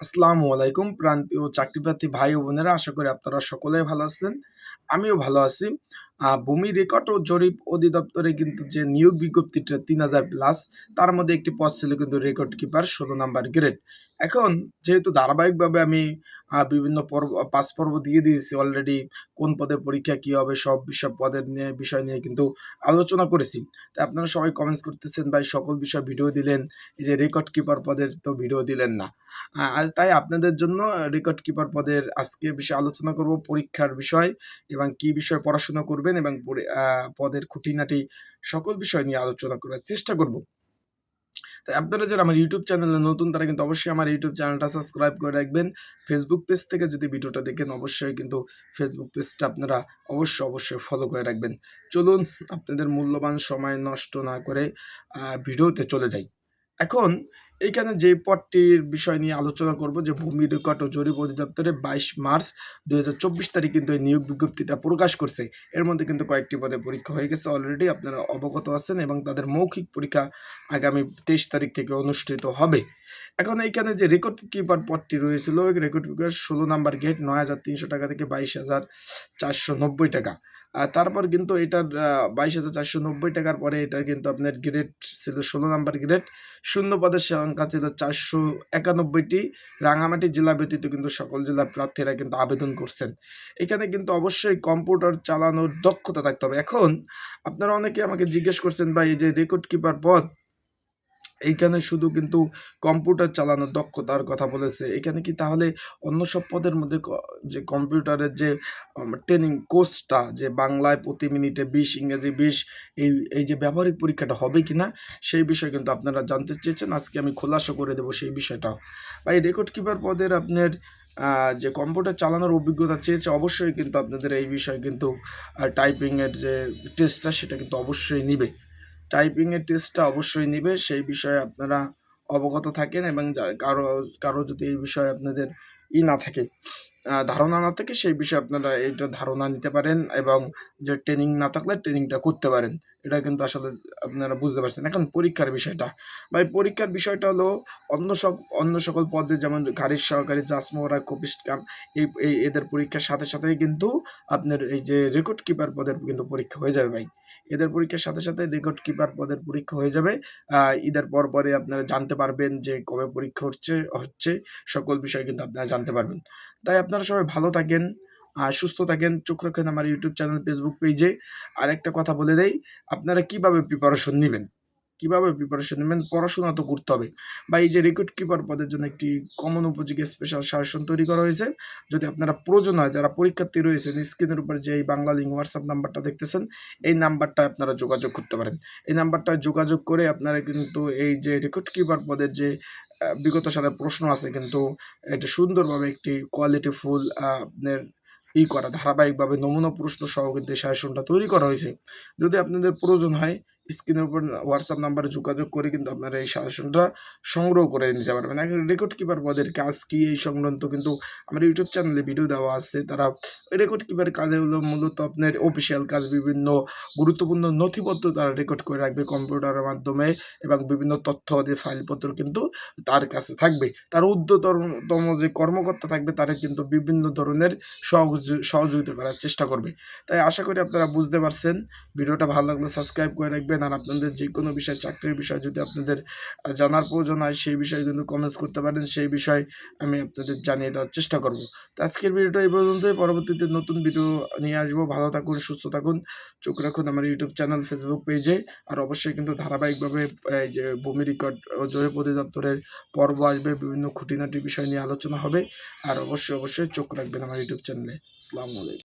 আসসালামু আলাইকুম প্রান্তীয় চাকরিপ্রার্থী ভাই ও বোনেরা, আশা করি আপনারা সকলেই ভালো আছেন। আমিও ভালো আছি। ভূমি রেকর্ড ও জরিপ অধিদপ্তরে কিন্তু যে নিয়োগ বিজ্ঞপ্তিটা তিন হাজার প্লাস, তার মধ্যে একটি পদ ছিল কিন্তু রেকর্ড কিপার, ষোলো নাম্বার গ্রেড। এখন যেহেতু ধারাবাহিকভাবে আমি বিভিন্ন পর্ব, পাঁচ পর্ব দিয়ে দিয়েছি অলরেডি কোন পদে পরীক্ষা কি হবে, সব বিষয় পদের নিয়ে, বিষয় নিয়ে কিন্তু আলোচনা করেছি। তাই আপনারা সবাই কমেন্টস করতেছেন, ভাই, সকল বিষয় ভিডিও দিলেন, এই যে রেকর্ড কিপার পদের তো ভিডিও দিলেন না। আজ তাই আপনাদের জন্য রেকর্ড কিপার পদের আজকে বিষয়ে আলোচনা করব, পরীক্ষার বিষয় এবং কি বিষয়ে পড়াশোনা করবেন এবং পদের খুঁটিনাটি সকল বিষয় নিয়ে আলোচনা করার চেষ্টা করব। তাই আপনারা যারা আমার ইউটিউব চ্যানেলে নতুন, তারা কিন্তু অবশ্যই আমার ইউটিউব চ্যানেলটা সাবস্ক্রাইব করে রাখবেন। ফেসবুক পেজ থেকে যদি ভিডিওটা দেখেন, অবশ্যই কিন্তু ফেসবুক পেজটা আপনারা অবশ্যই অবশ্যই ফলো করে রাখবেন। চলুন, আপনাদের মূল্যবান সময় নষ্ট না করে ভিডিওতে চলে যাই। এখন এইখানে যে পদটির বিষয় নিয়ে আলোচনা করব, যে ভূমি রেকর্ড ও জরিপ অধিদপ্তরে বাইশ মার্চ দুই হাজার চব্বিশ তারিখ কিন্তু এই নিয়োগ বিজ্ঞপ্তিটা প্রকাশ করছে। এর মধ্যে কিন্তু কয়েকটি পদে পরীক্ষা হয়ে গেছে অলরেডি আপনারা অবগত আছেন এবং তাদের মৌখিক পরীক্ষা আগামী তেইশ তারিখ থেকে অনুষ্ঠিত হবে। এখন এইখানে যে রেকর্ড কিপার পদটি রয়েছিল রেকর্ড কিপার ষোলো নাম্বার গেট নয় হাজার তিনশো টাকা থেকে বাইশ হাজার চারশো নব্বই টাকা। তারপর কিন্তু এটার বাইশ হাজার চারশো নব্বই টাকার পরে এটার কিন্তু আপনার গ্রেড ছিল ষোলো নাম্বার গ্রেড শূন্য পদের সংখ্যা ছিল চারশো একানব্বইটি। রাঙামাটি জেলা ব্যতীত কিন্তু সকল জেলার প্রার্থীরা কিন্তু আবেদন করছেন। এখানে কিন্তু অবশ্যই কম্পিউটার চালানোর দক্ষতা থাকতে হবে। এখন আপনারা অনেকে আমাকে জিজ্ঞেস করছেন বা এই যে রেকর্ড কিপার পদ এইখানে শুধু কিন্তু কম্পিউটার চালানোর দক্ষতার কথা বলেছে। এখানে কি তাহলে অন্য সব পদের মধ্যে যে কম্পিউটারের যে ট্রেনিং কোর্সটা যে বাংলায় প্রতি মিনিটে বিশ, ইংরেজি বিশ, এই এই যে ব্যবহারিক পরীক্ষাটা হবে কি না সেই বিষয়ে কিন্তু আপনারা জানতে চেয়েছেন। আজকে আমি খোলাসা করে দেবো সেই বিষয়টা বা এই রেকর্ড কিপার পদের আপনার যে কম্পিউটার চালানোর অভিজ্ঞতা চেয়েছে, অবশ্যই কিন্তু আপনাদের এই বিষয়ে কিন্তু টাইপিংয়ের যে টেস্টটা সেটা কিন্তু অবশ্যই নিবে। টাইপিংয়ের টেস্টটা অবশ্যই নেবে। সেই বিষয়ে আপনারা অবগত থাকেন এবং কারও কারও যদি এই বিষয়ে আপনাদের ই না থাকে ধারণা না থাকে, সেই বিষয়ে আপনারা এটা ধারণা নিতে পারেন এবং যে ট্রেনিং না থাকলে ট্রেনিংটা করতে পারেন। এটা কিন্তু আসলে আপনারা বুঝতে পারছেন। এখন পরীক্ষার বিষয়টা। এই পরীক্ষার বিষয়টা হলো অন্য সব, অন্য সকল পদে যেমন গাড়ির সহকারী জাসমোরা কপিস্ট কাম এই এদের পরীক্ষার সাথে সাথেই কিন্তু আপনার এই যে রেকর্ড কিপার পদের কিন্তু পরীক্ষা হয়ে যাবে ভাই। এদের পরীক্ষার সাথে সাথে রেকর্ড কিপার পদের পরীক্ষা হয়ে যাবে। ঈদের পর পরে আপনারা জানতে পারবেন যে কবে পরীক্ষা হচ্ছে হচ্ছে, সকল বিষয় কিন্তু আপনারা জানতে পারবেন। তাই আপনারা সবাই ভালো থাকেন। সুস্থ থাকেন। চোখ রাখেন আমার ইউটিউব চ্যানেল ফেসবুক পেজে আর একটা কথা বলে দেই, আপনারা কীভাবে প্রিপারেশন নেবেন? কীভাবে প্রিপারেশন নেবেন? পড়াশোনা তো করতে হবে। বা এই যে রেকর্ড কিপার পদের জন্য একটি কমন উপযোগী স্পেশাল শাসন তৈরি করা হয়েছে। যদি আপনারা প্রয়োজন হয়, যারা পরীক্ষার্থী রয়েছেন, স্ক্রিনের উপর যে এই বাংলা লিঙ্ক হোয়াটসঅ্যাপ নাম্বারটা দেখতেছেন, এই নাম্বারটা আপনারা যোগাযোগ করতে পারেন। এই নাম্বারটা যোগাযোগ করে আপনারা কিন্তু এই যে রেকর্ড কিপার পদের যে বিগত সালে প্রশ্ন আছে, কিন্তু এটা সুন্দরভাবে একটি কোয়ালিটি ফুল আপনার ই করা, ধারাবাহিকভাবে নমুনা প্রশ্ন সহ কিন্তু এই তৈরি করা হয়েছে। যদি আপনাদের প্রয়োজন হয় স্ক্রিনের উপর হোয়াটসঅ্যাপ নাম্বারে যোগাযোগ করে কিন্তু আপনারা এই শাসনটা সংগ্রহ করে নিতে পারবেন। এখন রেকর্ড কিপার পদের কাজ কি এই সংক্রান্ত কিন্তু আমার ইউটিউব চ্যানেলে ভিডিও দেওয়া আছে। তারা রেকর্ড কিপার কাজে হলো মূলত আপনার অফিসিয়াল কাজ, বিভিন্ন গুরুত্বপূর্ণ নথিপত্র তারা রেকর্ড করে রাখবে কম্পিউটারের মাধ্যমে এবং বিভিন্ন তথ্য ফাইলপত্র কিন্তু তার কাছে থাকবে। তার ঊর্ধ্বতম যে কর্মকর্তা থাকবে, তারা কিন্তু বিভিন্ন ধরনের সহযোগ- সহযোগিতা করার চেষ্টা করবে। তাই আশা করি আপনারা বুঝতে পারছেন। ভিডিওটা ভালো লাগলে সাবস্ক্রাইব করে রাখবেন। আর আপনাদের যে কোনো বিষয়, চাকরির বিষয় যদি আপনাদের জানার প্রয়োজন হয়, সেই বিষয়ে কিন্তু কমেন্টস করতে পারেন। সেই বিষয়ে আমি আপনাদের জানিয়ে দেওয়ার চেষ্টা করব। তো আজকের ভিডিওটা এই পর্যন্তই। পরবর্তীতে নতুন ভিডিও নিয়ে আসব। ভালো থাকুন, সুস্থ থাকুন। চোখ রাখুন আমার ইউটিউব চ্যানেল ফেসবুক পেজে আর অবশ্যই কিন্তু ধারাবাহিকভাবে এই যে ভূমি রেকর্ড ও জরিপ অধিদপ্তরের পর্ব আসবে। বিভিন্ন খুঁটিনাটি বিষয় নিয়ে আলোচনা হবে। আর অবশ্যই অবশ্যই চোখ রাখবেন আমার ইউটিউব চ্যানেলে আসসালামু আলাইকুম।